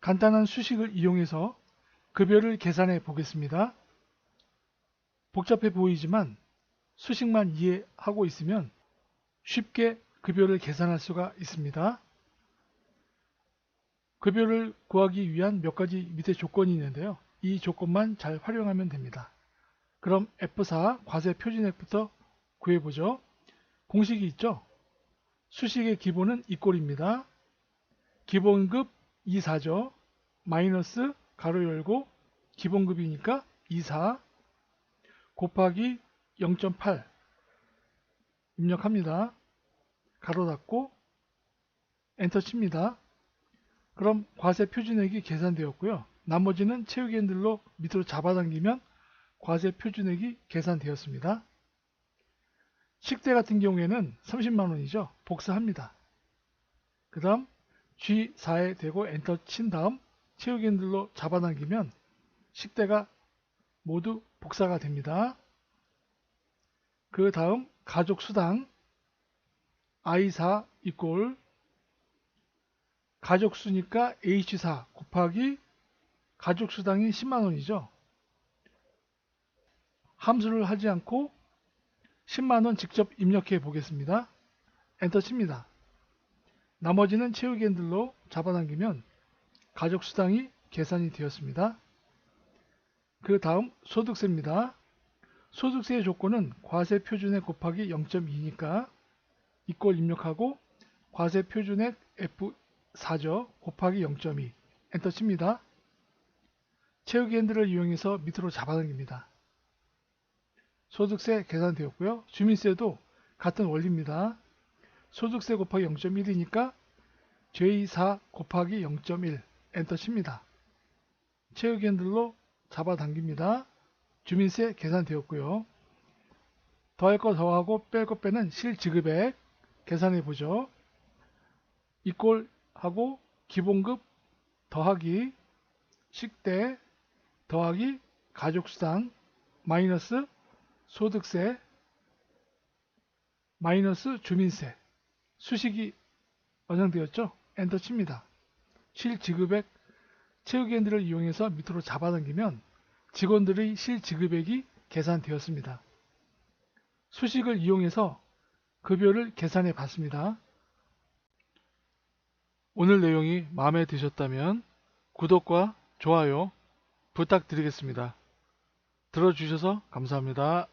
간단한 수식을 이용해서 급여를 계산해 보겠습니다. 복잡해 보이지만 수식만 이해하고 있으면 쉽게 급여를 계산할 수가 있습니다. 급여를 구하기 위한 몇 가지 밑에 조건이 있는데요. 이 조건만 잘 활용하면 됩니다. 그럼 F4 과세 표준액부터 구해보죠. 공식이 있죠? 수식의 기본은 이 꼴입니다. 기본급 24죠. 마이너스 가로 열고 기본급이니까 24 곱하기 0.8 입력합니다. 가로 닫고 엔터 칩니다. 그럼 과세 표준액이 계산되었고요. 나머지는 채우기 핸들로 밑으로 잡아당기면 과세 표준액이 계산되었습니다. 식대 같은 경우에는 30만원이죠. 복사합니다. 그 다음 G4에 대고 엔터 친 다음 핸들로 잡아당기면 식대가 모두 복사가 됩니다. 그 다음 가족 수당 I4 이꼴 가족 수니까 H4 곱하기 가족 수당이 10만원이죠. 함수를 하지 않고 10만원 직접 입력해 보겠습니다. 엔터 칩니다. 나머지는 채우기 핸들로 잡아당기면 가족수당이 계산이 되었습니다. 그 다음 소득세입니다. 소득세의 조건은 과세 표준액 곱하기 0.2니까 이꼴 입력하고 과세 표준액 F4죠. 곱하기 0.2 엔터 칩니다. 채우기 핸들을 이용해서 밑으로 잡아당깁니다. 소득세 계산되었고요. 주민세도 같은 원리입니다. 소득세 곱하기 0.1이니까 J4 곱하기 0.1 엔터 칩니다. 채우기 핸들로 잡아당깁니다. 주민세 계산되었고요. 더할 거 더하고 뺄 거 빼는 실지급액 계산해 보죠. 이꼴 하고 기본급 더하기 식대 더하기 가족수당 마이너스 소득세 마이너스 주민세 수식이 완성되었죠? 엔터 칩니다. 실지급액 채우기 핸들을 이용해서 밑으로 잡아당기면 직원들의 실지급액이 계산되었습니다. 수식을 이용해서 급여를 계산해 봤습니다. 오늘 내용이 마음에 드셨다면 구독과 좋아요 부탁드리겠습니다. 들어주셔서 감사합니다.